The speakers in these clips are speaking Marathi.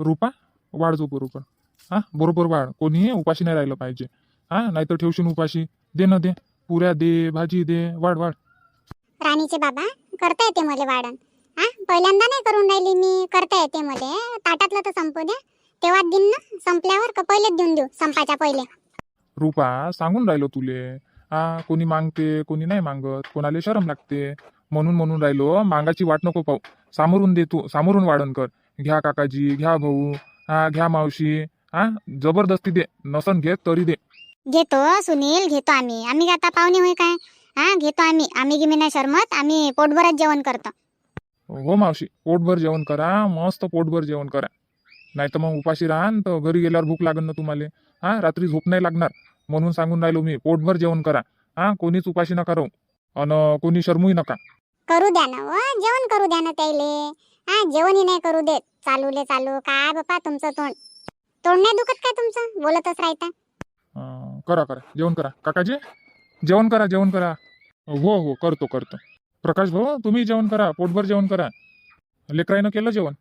रुपा वाढ जो बरोबर हा बरोबर वाढ. कोणी उपाशी नाही राहिलं पाहिजे. हा नाही तर ठेवशील उपाशी. दे ना दे. पुऱ्या दे भाजी दे. वाढ वाढ. राणीचे बाबा करता येते मला वाढण. हा पहिल्यांदा नाही करून राहिली मी करता येते मला. ताटातलं तर संपू द्या. तेव्हा देईन ना संपल्यावर का पहिलेच देऊन देऊ संपाच्या पहिले. रुपा सांगून राहिलो तुले. हा कोणी मागते कोणी नाही मागत. कोणाला शरम लागते. म्हणून म्हणून राहिलो मागाची वाट नको पाहू. सामोरून दे तू सामोरून वाढण कर. घ्या काकाजी घ्या भाऊ हा घ्या मावशी हा जबरदस्ती दे नसन घेत तरी दे. घेतो सुनील घेतो आम्ही. आम्ही आता पाहुणे होय काय? हा घेतो आम्ही. आम्ही गिमी नाही शरमत आम्ही पोटभरच जेवण करतो. हो मावशी पोटभर जेवण करा मस्त पोटभर जेवण करा. नाही तर मग उपाशी राहान तर घरी गेल्यावर भूक लागन ना तुम्हाला. हा रात्री झोप नाही लागणार म्हणून सांगून राहिलो मी पोटभर जेवण करा. हा कोणीच उपाशी नका राहू. अन कोणी शरमूही नका. करू द्या ना व जेवण करू द्या ना त्याले हा जेवणही नाही करू देत. चालूले चालू. काय बापा तुमचं तोंड? तोंड नाही दुखत काय तुमचं? बोलतच राहता. अं, करा करा. जेवण करा. काकाजी जेवण करा जेवण करा. हो हो करतो करतो. प्रकाश भाऊ तुम्ही जेवण करा. पोटभर जेवण करा. लेकराईनं केलं जेवण?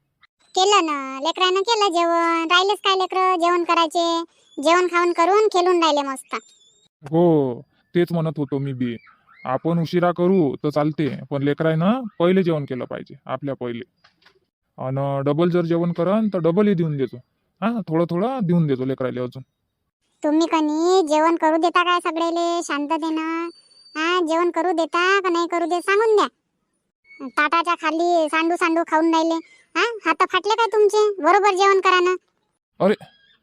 केलं ना. लेकरानं केलं जेवण. राहिलेच काय लेकर? जेवण करायचे. जेवण खाऊन करून खेळून राहिले मस्त. हो तेच म्हणत होतो मी बी. आपण उशिरा करू तर चालते. पण लेकराईनं पहिले जेवण केलं पाहिजे. आपल्या पहिले. आणि डबल जर जेवण करन तर डबलही देऊन देतो. हा थोडं थोडं देऊन देतो लेकरायला अजून. तुम्ही कनी जेवण करू देता काय सगळेले? शांततेनं. हा जेवण करू देता का नाही करू दे सांगून द्या. ताटाच्या खाली सांडू सांडू खाऊन राहिले. हा हात फाटले काय तुमचे? बरोबर जेवण करा ना.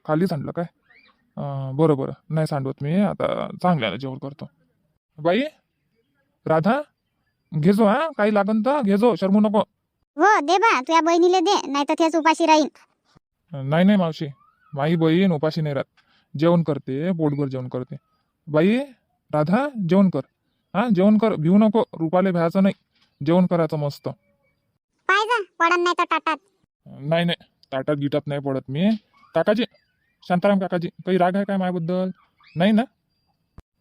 खाली सांडलं काय? अं, बरं बरं. नाही सांडवत मी. आता चांगल्यानं जेवण करतो. बाई राधा घेजो हा? काही लागन तर घेजो. शरमू नको. हो दे बा तुझ्या बहिणीले दे नाही तर तेच उपाशी राहीन. नाही नाही मावशी. माई बहीण उपाशी नाही राहत. जेवण करते पोटभर जेवण करते. बाई राधा जेवण कर. हा जेवण कर. भिवू नको रुपाले भ्यायचं नाही. जेवण करायचं मस्त. पाहिजे पडन नाही तर ताटात. नाही नाही ताटात गिटात नाही पडत मी. काकाजी शांताराम काकाजी काही राग आहे काय माझ्याबद्दल नाही ना?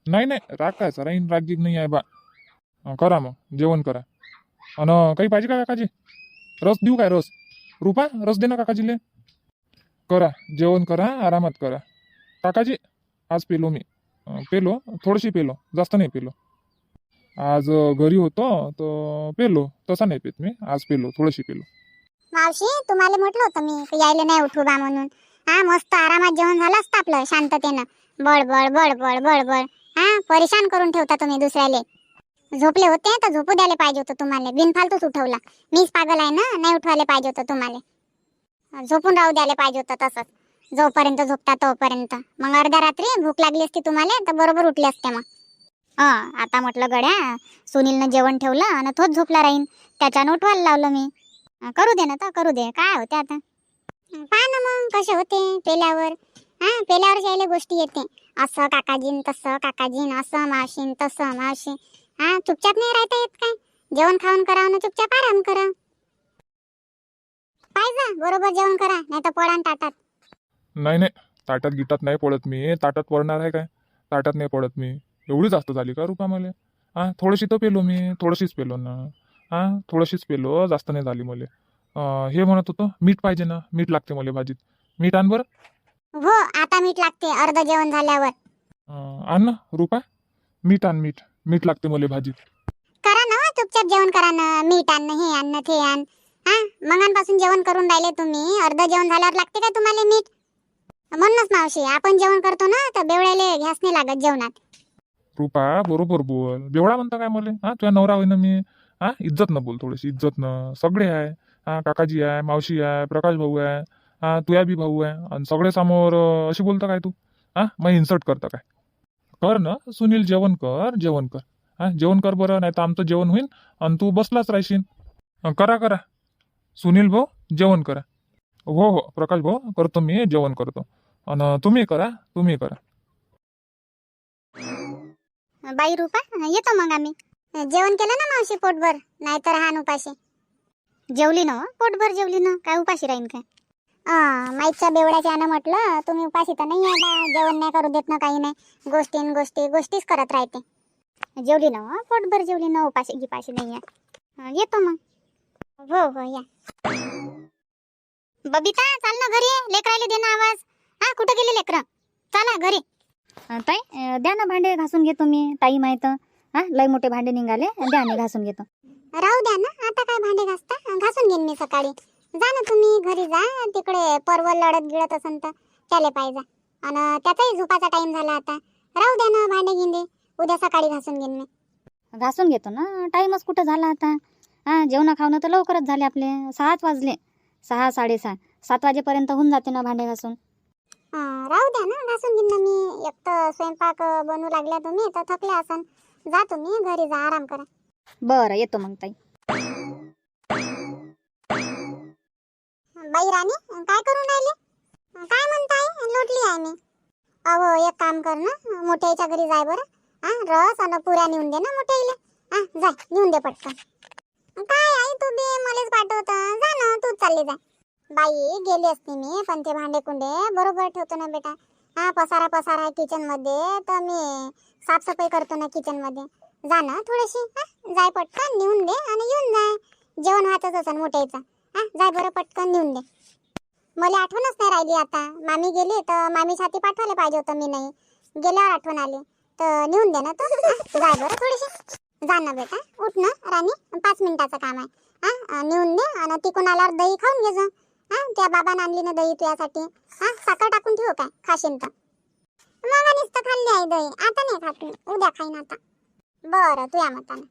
नाही नाही राग काय? सर राग गिग नाही आहे बा. करा मग जेवण करा. अन काही पाहिजे का काकाजी? रस देऊ काय रस? रुपा रस दे ना काकाजीले करा जेवण करा आरामात करा. काकाजी आज पेलो मी. पेलो थोडीशी पेलो जास्त नाही पेलो. आज घरी होतो तर पेलो तसा नाही पेत मी. आज पेलो थोडीशी पेलो. मावशी तुम्हाला म्हटलं होतं मी की यायला नाही उठू बा म्हणून. हा मस्त आरामात जेवण झालं असतं आपलं शांततेनं. बडबड बडबड बडबड हा परेशान करून ठेवता तुम्ही दुसऱ्याले. झोपले होते तर झोपू द्यायला पाहिजे होतं तुम्हाला. बिनफालतूच उठवला. मीच पागल आहे ना नाही उठवायला पाहिजे होतं तुम्हाला. झोपून राहू द्यायला पाहिजे होतं तसंच. जोपर्यंत झोपता तोपर्यंत. मग अर्ध्या रात्री भूक लागली असती तुम्हाला तर बरोबर उठले असते मग. हा आता म्हटलं गड्या सुनीलनं जेवण ठेवलं आणि तोच झोपला राहीन. त्याच्यानं उठवायला लावलं मी. करू दे ना तर करू दे. काय होते आता? पहा ना मग कसे होते पेल्यावर. हा पेल्यावर यायला गोष्टी येते. असं काकाजीन तसं काकाजीन असं मावशीन तसं मावशी हा चुपचाप नाही राहता येत काय? जेवण खाऊन करा ना चुपचाप आराम करा. पाहिजे बरोबर जेवण करा नाही तर पडान ताटात. नाही नाही ताटात गिटात नाही पडत मी. ताटात पडणार आहे काय? ताटात नाही पडत मी. एवढी जास्त झाली का रुपा मला? हा थोडीशी तर पेलो मी. थोडीशीच पेलो ना. हा थोडीशीच पेलो. जास्त नाही झाली मला. हे म्हणत होतो मीठ पाहिजे ना. मीठ लागते मला भाजीत. मीठ आण बरं. हो आता मीठ लागते. अर्ध जेवण झाल्यावर. आण ना रुपा. मीठ आण मीठ. मीठ लागते मला भाजीत. करा ना चुपचाप जेवण करा ना. मीठ आण हे आण ते आण. हा मंगांपासून जेवण करून राहिले तुम्ही. अर्ध जेवण झाल्यावर लागते का तुम्हाला मीठ? म्हणूनच मावशी आपण जेवण करतो ना तर बेवड्याले घ्यास नाही लागत जेवणात. रुपा बरोबर बोल. बेवडा म्हणता काय मला? हा तुझ्या नवरा होईना मी. हा इज्जत न बोल थोडीशी इज्जत न. सगळे आहे. हा काकाजी आहे मावशी आहे प्रकाश भाऊ आहे. हा तुया बी भाऊ आहे. आणि सगळे समोर अं, अशी बोलता काय तू? हा मग इन्सर्ट करता काय? कर ना सुनील जेवण कर जेवण कर. हा जेवण कर बरं नाही तर आमचं जेवण होईल आणि तू बसलाच राहशील. अं, करा करा. सुनील भाऊ जेवण करा. हो हो प्रकाश भाऊ करतो मी जेवण करतो. आणि तुम्ही करा तुम्ही करा. बाई रूपा येतो मग आम्ही. जेवण केलं ना मावशी पोटभर नाहीतर हा उपाशी. जेवली ना हो, पोटभर जेवली ना काय उपाशी राहीन काय? माईच्या बेवड्याच्या यानं म्हटलं तुम्ही उपाशी तर नाही बा जेवण नाही करू देत ना काही नाही. गोष्टीन गोष्टी गोष्टीच करत राहते. जेवली ना पोटभर जेवली ना उपाशी गिपाशी नाही आहे. येतो मग. हो हो या. बबिता चाल ना घरी लेकराले दे ना आवाज. हा कुठं गेले लेकर? चला घरी. ताई द्या ना भांडे घासून घेतो मी टाईम आहे तर हा लय मोठे भांडे निघाले द्या मी घासून घेतो. राहू द्या ना आता काय भांडे घासता? घासून घेईन मी सकाळी. जा ना तुम्ही घरी जा. तिकडे परवल लढत गिळत असन तर त्याले पाहिजे आणि त्याचाही झोपाचा टाइम झाला आता. राहू द्या ना भांडे गिंडे. उद्या सकाळी घासून घेईन मी. घासून घेतो ना? टाईमच कुठं झाला आता? हा जेवण खावणं तर लवकरच झाले आपले. सहाच वाजले. सहा साडेसहा. सात वाजेपर्यंत होऊन जाते ना भांडे घासून. हा, राहू द्या ना. घासून घेईन ना मी. एक तर स्वयंपाक अं, बनवू लागल्या तुम्ही तर थकले असन. जा तुम्ही घरी जा आराम करा. बरं येतो मग ताई. बाई राणी काय करून राहिले? काय म्हणताय? लोटली आहे मी. अहो एक काम कर ना मोठ्याच्या घरी जाय बरं. हा रस आणि पुऱ्या नेऊन दे ना मोठ्याईले. हा जाय नेऊन दे पटकन. काय आई तू बी मलाच पाठवत? जा ना तूच चालली जा बाई गेली असते मी पण ते भांडे कुंडे बरोबर ठेवतो ना बेटा. हा पसारा पसारा आहे किचनमध्ये तर मी साफसफाई करतो ना किचनमध्ये. जा ना थोडीशी हा जाय पटकन नेऊन दे आणि येऊन जाय. जेवण व्हायचंच असेल मोठ्याचा हा जाय बरं पटकन नेऊन दे. मला आठवणच नाही राहिली आता. मामी गेली तर मामी छाती पाठवायला पाहिजे होतं मी नाही. गेल्यावर आठवण आली. तर नेऊन दे ना तू. हा, जाय बरं थोडीशी. जा ना बेटा. उठ ना राणी. पाच मिनिटाचं काम आहे. हा नेऊन दे आणि तिकून आल्यावर दही खाऊन घे जा. हा त्या बाबानं आणली ना दही तुझ्यासाठी. हा साखर टाकून ठेवू काय? खाशीन तर. मग नुसतं खाल्ली आहे दही. आता नाही खात मी. उद्या खाईन आता. बरं तुझ्या मतानं.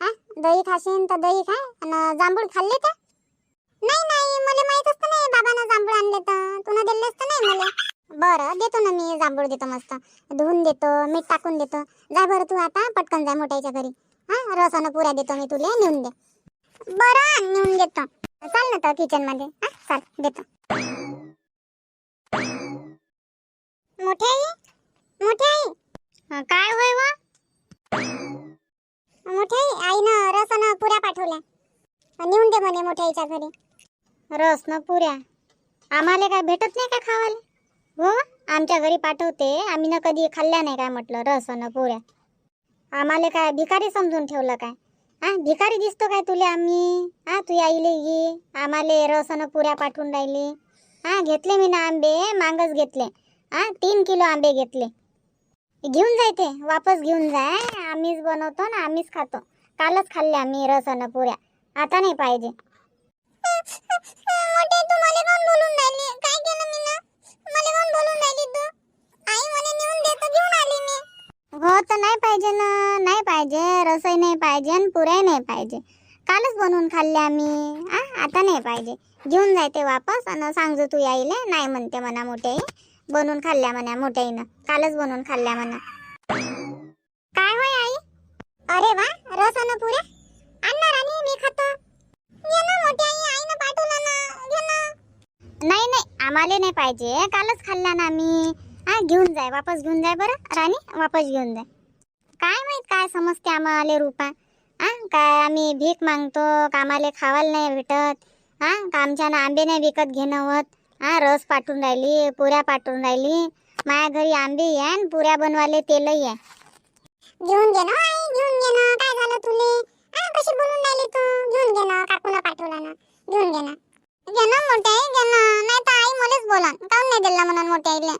हा दही खाशीन तर दही खाय. आणि जांभूळ खाल्ले का नाही नाही मला माहीत असतं नाही बाबानं जांभूळ आणले तर. तुला दिले असतं नाही मला. बरं देतो ना मी जांभूळ देतो मस्त. धुवून देतो मीठ टाकून देतो. जा बरं तू आता पटकन जाय मोठ्याच्या घरी. हा रसानं पुऱ्या देतो मी तुला नेऊन दे. बरं नेऊन देतो. चाल ना तर किचनमध्ये हा चाल देतो. मोठे आई मोठे आई काय होय वा? मोठे आई आईनं रसानं पुऱ्या पाठवल्या. नेऊन दे म्हणे मोठ्या आईच्या घरी. रस न पुऱ्या. आम्हाला काय भेटत नाही का खावाले? हो आमच्या घरी पाठवते. आम्ही ना कधी खाल्ल्या नाही काय म्हटलं रस न पुऱ्या. आम्हाला काय भिकारी समजून ठेवलं काय? हा भिकारी दिसतो काय तुले आम्ही? हा तू आईले ये आम्हाला रस न पुऱ्या पाठवून राहिली. हा घेतले मी ना आंबे मागच घेतले. हा तीन किलो आंबे घेतले. घेऊन जाय ते वापस घेऊन जाय. आम्हीच बनवतो ना आम्हीच खातो. कालच खाल्ले आम्ही रस न पुऱ्या. आता नाही पाहिजे. मोठे तू मला कोण बोलून राहिली? काय केलं मी ना? मला कोण बोलून राहिली तू? आई मला नेऊन दे तर घेऊन आली मी. हो तर नाही पाहिजे ना. नाही पाहिजे. रसही नाही पाहिजे आणि पुऱ्याही नाही पाहिजे. कालच बनवून खाल्ले आम्ही. आ आता नाही पाहिजे. घेऊन जायते वापस आणि सांगजो तू यायले. नाही म्हणते म्हणा मोठ्याई बनवून खाल्ल्या म्हणा मोठ्याईनं कालच बनवून खाल्ल्या म्हणा. काय होय आई? अरे वा रस आणि पुऱ्या आणणार आणि मी खातो घे ना मोठी आई आईनं पाठवलं ना घे ना नाही नाही आम्हाला नाही पाहिजे. कालच खाल्ला ना आम्ही हा घेऊन जाय वापस घेऊन जाय बरं. राणी वापस घेऊन जाय. काय माहीत काय समजते आम्हाला रुपा. हा काय आम्ही भीक मागतो का आम्हाला खावायला नाही भेटत. हा का आमच्यानं आंबे नाही विकत घेणं होत. हा रस पाठवून राहिली पुऱ्या पाठवून राहिली. माझ्या घरी आंबे आहे आणि पुऱ्या बनवाले तेलही आहे. घेऊन घे ना आई घेऊन घे ना. काय झालं तुले? हा कशी बोलून राहिली तू? घेऊन घे ना काकूला पाठवलं ना. घेऊन घे ना. घे ना मोठे आई घे ना नाही तर आई मलाच बोला काऊन नाही दिला म्हणून मोठ्या आईले?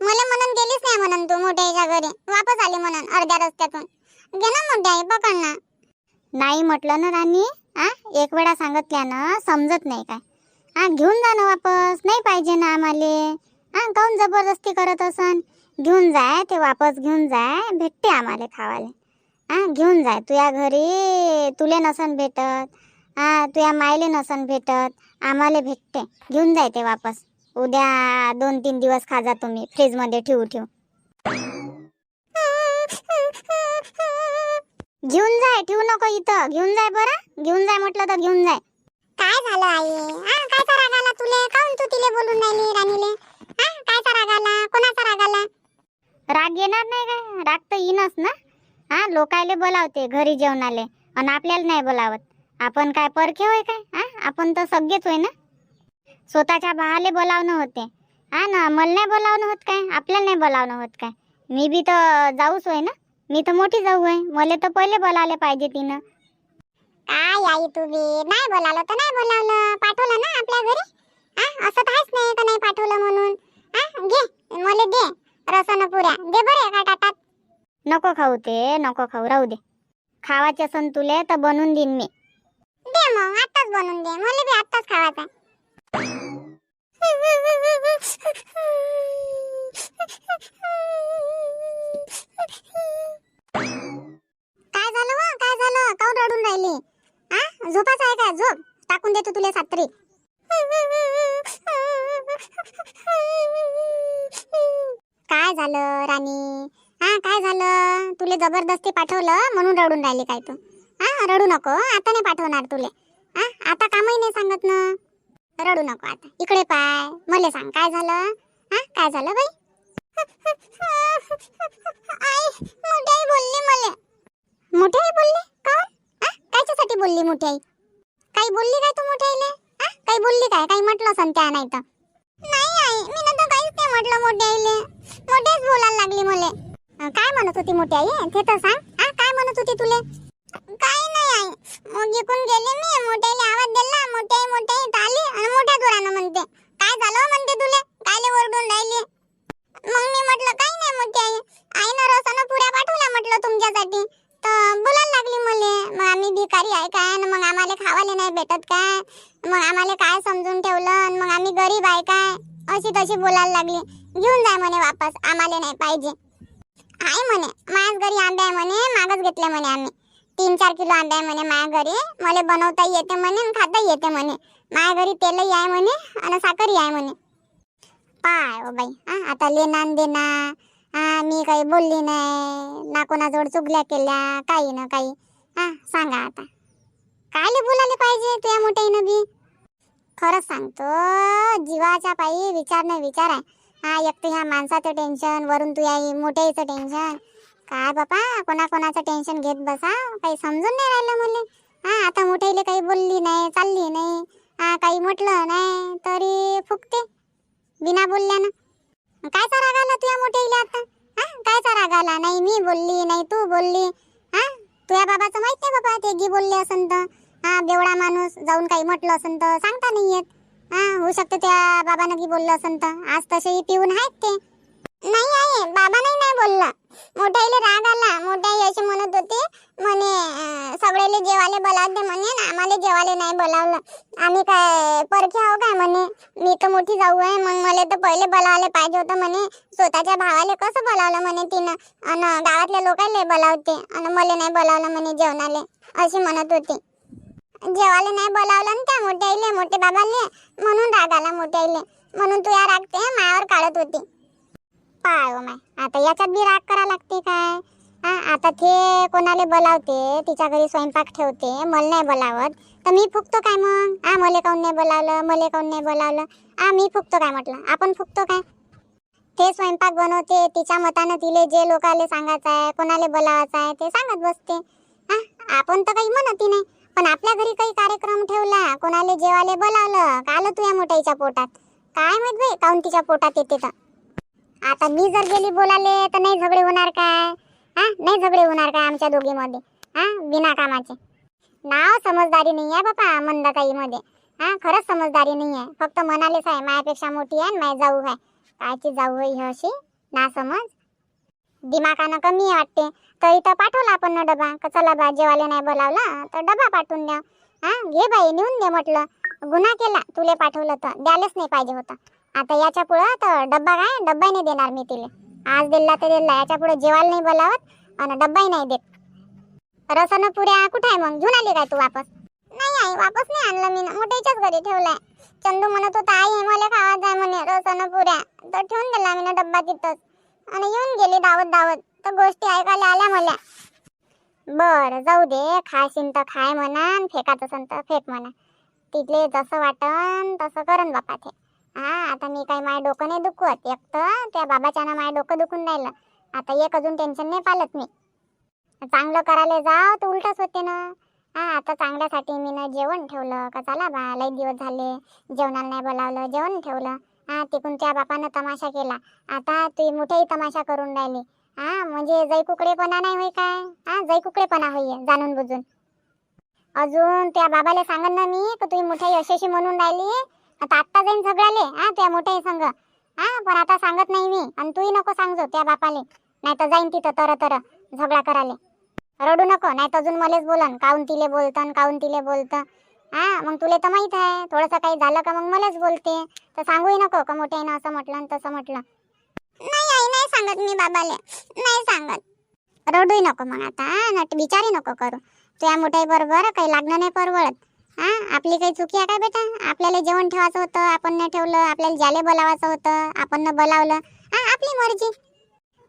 मला म्हणून गेलीच नाही म्हणून तू मोठ्या आईच्या घरी. वापस आली म्हणून अर्ध्या रस्त्यातून. घे ना मोठ्या आई पकड ना. नाही म्हटलं ना राणी. हा एक वेळा सांगितल्यानं समजत नाही काय. हा घेऊन जा ना वापस. नाही पाहिजे ना आम्हाले. हा काऊन जबरदस्ती करत असन? घेऊन जाय ते वापस घेऊन जाय. भेटते आम्हाला खावाले. हा घेऊन जाय. तुझ्या घरी तुले नसन भेटत. हा तुझ्या मायले नसन भेटत. आम्हाला भेटते. घेऊन जाय ते वापस. उद्या दोन तीन दिवस खा जा तुम्ही. फ्रीजमध्ये ठेवू ठेवू. घेऊन जाय ठेवू नको इथं. घेऊन जाय बरं. घेऊन जाय म्हटलं तर घेऊन जाय. काय झालं आई? हा कायचा राग आला तुले काऊन तू तिले बोलून राहिली राणीले? हा कायचा राग आला कोणाचा राग आला राग येणार नाही काय? राग तर येईनच ना? हा लोकायले बोलावते घरी जेवणाले. आणि आपल्याला नाही बोलावत. आपण काय परखे होय काय? हा? आपण तर सगळेच होय ना? स्वतःच्या भावाले बोलावणं होते. हा ना मला नाही बोलावणं होत काय? आपल्याला नाही बोलावणं होत काय? मी बी तर जाऊच होय ना? मी तर मोठी जाऊ आहे मला तर पहिले बोलावले पाहिजे तिनं. काय आई तू बी नाही बोलावलं तर नाही बोलावलं. पाठवलं ना आपल्या घरी? आ असं तर आहेच नाही का नाही पाठवलं म्हणून. आ घे. मला दे. रसन पुऱ्या. दे बरं एका ताटात. नको खाऊ ते. नको खाऊ. राहू दे. खावाचे असन तुले तर बनवून देईन मी. मग आताच बनवून दे. मला बी आताच खावायचा काय झालं व? काय झालं? काऊन रडून राहिली? आ? झोपाच आहे का झोप. टाकून देतो तुला सात्री. काय झालं राणी? हा काय झालं? तुले जबरदस्ती पाठवलं म्हणून रडून राहिली काय तू? हा रडू नको आता नाही पाठवणार तुले. हा आता कामही नाही सांगत ना. रडू नको आता इकडे पाय मले सांग काय झालं? हा काय झालं बाई? आई मोठ्याई बोलली मले. मोठ्याई बोलली? का हा कायच्यासाठी बोलली मोठ्याई? काही बोलली काय तू मोठ्याईले? हा काही बोलली काय? काही म्हटलं असं त्या नाही तर. नाही आई मी तर काहीच नाही म्हटलं मोठ्याईले. मोठेच बोलायला लागली मले. काय म्हणत होती मोठी आई ते तर सांग. हा काय म्हणत होती तुले? काय नाही आई. मग इकून गेले मी मोठ्याला आवाज दिला मोठे मोठे आली आणि मोठ्या जोरानं म्हणते काय झालं हो म्हणते तुले? कायले ओरडून राहिली. मग मी म्हटलं काही नाही मोठी आई आईनं रसानं पुऱ्या पाठवल्या म्हटलं तुमच्यासाठी. तर बोलायला लागली मले. मग आम्ही भिकारी आहे काय? आणि मग आम्हाला खावाले नाही भेटत काय? मग आम्हाला काय समजून ठेवलं? आणि मग आम्ही गरीब आहे काय? अशी तशी बोलायला लागली. घेऊन जाय म्हणे वापस. आम्हाला नाही पाहिजे. आहे म्हणे माझ घरी आंबे आहे म्हणे मागच घेतले म्हणे आम्ही. तीन चार किलो आंबे आहे म्हणे माया घरी. मला बनवता येते म्हणे आणि खाता येते म्हणे. माया घरी तेलही आहे म्हणे आणि साखरही आहे म्हणे. पाय ओ बाई हा आता लेना देना हा मी काही बोलली नाही ना कोणाजवळ चुगल्या केल्या काही ना काही. हा सांगा आता. कायले बोलायला पाहिजे तुया मोठ्याईनं बी? खरंच सांगतो जीवाच्या पायी विचार नाही विचार आहे हा एक तर ह्या माणसाचं टेन्शन वरून तू या मोठ्याईचं टेन्शन काय बापा कोणाकोणाचं टेन्शन घेत बसा. काही समजून नाही राहिलं मुले. हा आता मोठ्याले काही बोलली नाही चालली नाही. हा काही म्हटलं नाही तरी फुकते. बिना बोलल्यानं. कायचा राग आला तुया मोठ्याईले आता? हा कायचा राग आला? नाही मी बोलली नाही तू बोलली. हा तुया बाबाचं माहीत नाही बाबा ते गी बोलले असन तर. हा बेवडा माणूस जाऊन काही म्हटलं असन तर सांगता नाही येत. हा होऊ शकतं त्या बाबानं की बोललं असन तर. आज तसेही पिऊन आहेत ते नाही आहे बाबा नाही नाही बोलला मोठ्याईले राग आला मोठ्याई अशी म्हणत होती म्हणे अं, सगळेले जेवाले बोलावत दे म्हणे आणि आम्हाला जेवायला नाही बोलावलं. आम्ही काय परखे आहो काय म्हणे? मी तर मोठी जाऊ आहे मग मला तर पहिले बोलावले पाहिजे होतं म्हणे. स्वतःच्या भावाले कसं बोलावलं म्हणे तिनं? आणि गावातल्या लोकांना बोलावते. आणि मला नाही बोलावलं म्हणे जेवणाले अशी म्हणत होती. जेवायला नाही बोलावलं ना त्या मोठ्याईले मोठे बाबाले म्हणून राग आला मोठ्याईले. म्हणून तू या रागते मायावर काढत होती. पाय माय आता याच्यात बी राग करा लागते काय? हा आता ते कोणाला बोलावते तिच्या घरी स्वयंपाक ठेवते मला नाही बोलावत. तर मी फुकतो काय मग? हा मले काऊन नाही बोलावलं मले काऊन नाही बोलावलं? हा मी फुकतो काय म्हटलं? आपण फुकतो काय? ते स्वयंपाक बनवते तिच्या मतानं तिले जे लोकाले सांगायचं आहे कोणाला बोलावायचं आहे ते सांगत बसते. हा आपण तर काही म्हणत नाही. पण आपल्या घरी काही कार्यक्रम ठेवला कोणाला जेवाले बोलावलं का आलं तुझ्या मोठ्याच्या पोटात. काय माहीत बाई काऊन तिच्या पोटात येते तर? आता मी जर गेली बोलाले तर नाही झगडे होणार काय? हा? नाही झगडे होणार काय आमच्या दोघीमध्ये? हा? बिना कामाचे. नाव समजदारी नाही आहे बापा मंदाताईमध्ये. हा? खरंच समजदारी नाही आहे. फक्त म्हणालेच आहे मायापेक्षा मोठी आहे माय जाऊ आहे. कायची जाऊ आहे ही अशी? ना समज? दिमाकानं कमी वाटते. तर इथं पाठवला आपण ना डबा. का चला बा नाही बोलावला तर डबा पाठवून द्या. हा? घे बाई नेऊन दे म्हटलं. गुन्हा केला तुले पाठवलं तर. द्यायलाच नाही पाहिजे होतं. आता याच्या पुढं तर डब्बा काय? डब्बा नाही देणार मी तिला. आज दिला ते दिला याच्यापुढे जेवायला नाही बोलावत आणि डब्बाही नाही देत. रसानं पुऱ्या कुठे आहे मग? घेऊन आली काय तू वापस? नाही आई वापस नाही आणलं मी. मोठ्याच्याच घरी ठेवलाय. चंदू म्हणत होता आई मला खावाच आहे म्हणे रसानं पुऱ्या. तर ठेवून दिला मी डब्बा तिथंच. आणि येऊन गेली दावत दावत. तर गोष्टी ऐकायला आल्या मला. बर जाऊ दे. खाशीन तर खाय म्हणा फेकात असन तर फेक म्हणा. तिथले जसं वाटन तसं करन बापा ते. हा आता मी काही माझ्या डोकं नाही दुखवत. एक तर त्या बाबाच्यानं माय डोकं दुखून राहिलं. आता एक अजून टेन्शन नाही पालत मी. चांगलं करायला जाव तर उलटच होते ना हा आता चांगल्यासाठी मी ना जेवण ठेवलं. का चला बा लई दिवस झाले. जेवणाला नाही बोलावलं जेवण ठेवलं. हा तिकून त्या बापानं तमाशा केला. आता ती मोठेही तमाशा करून राहिली. हा म्हणजे जै कुकडेपणा नाही होय काय? हा जै कुकडेपणा होई जाणून बुजून. अजून त्या बाबाला सांगन ना मी का तुम्ही मोठ्याई यशस्वी अशी म्हणून राहिली? आता आत्ता जाईन झगडाले हा त्या मोठ्या संग. हा पण आता सांगत नाही मी. आणि तूही नको सांगजो त्या बापाले. नाही तर जाईन तिथं तर तर झगडा कराले रडू नको नाही तर अजून मलेच बोलन. काऊन तिले बोलतं काऊन तिले बोलतं. हा मग तुले तर माहीत आहे. थोडंसं काही झालं का मग मलाच बोलते. तर सांगूही नको का मोठ्यानं असं म्हटलं तसं म्हटलं? नाही आई नाही सांगत मी बाबाले. नाही सांगत. रडूही नको मग आता नट विचारही नको करू. तुझ्या मोठ्याई बरोबर काही लागणं नाही परवडत. हा आपली काही चुकी आहे काय बेटा? आपल्याला जेवण ठेवायचं होतं आपण नाही ठेवलं आपल्याला ज्याले बोलावायचं होतं आपण न बोलावलं. हा आपली मर्जी.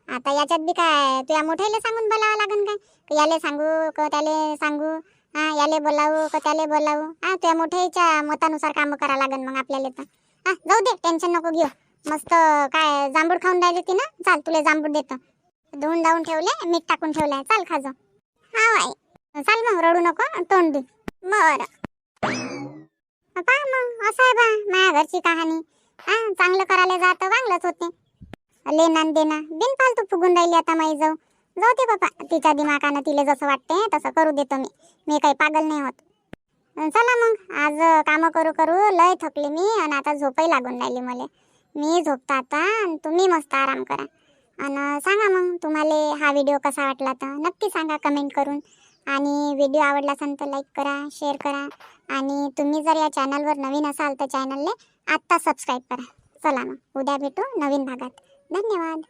आता याच्यात बी काय तुझ्या मोठ्याला सांगून बोलावं लागन काय? का याले सांगू का त्याले सांगू? हा याले बोलावू का त्याले बोलावू? हा तुझ्या मोठ्याच्या मतानुसार कामं करा लागन मग आपल्याला तर. हा जाऊ दे टेन्शन नको घेऊ. मस्त काय जांभूळ खाऊन राहिली ती ना? चाल तुला जांभूळ देतो. धुवून धावून ठेवले मीठ टाकून ठेवलंय. चाल खाजो हा आई चाल मग रडू नको तोंड दे बरं. पा मग? असं आहे बा माझ्या घरची कहाणी. हा चांगलं करायला जात चांगलंच होते. लेना देना बिन फालतू फुगून राहिली आता माई जाऊ. जाऊ दे बाबा तिच्या दिमागानं तिला जसं वाटते तसं करू देतो मी. मी काही पागल नाही होत. चला मग आज कामं करू करू लय थकले मी आणि आता झोपही लागून राहिली मला. मी झोपता आता आणि तुम्ही मस्त आराम करा. आणि सांगा मग तुम्हाला हा व्हिडिओ कसा वाटला तर नक्की सांगा कमेंट करून. आणि व्हिडिओ आवडला असेल तर लाईक करा शेअर करा. आणि तुम्ही जर या चॅनलवर नवीन असाल तर चॅनलने आत्ता सबस्क्राईब करा. चला मग उद्या भेटू नवीन भागात. धन्यवाद.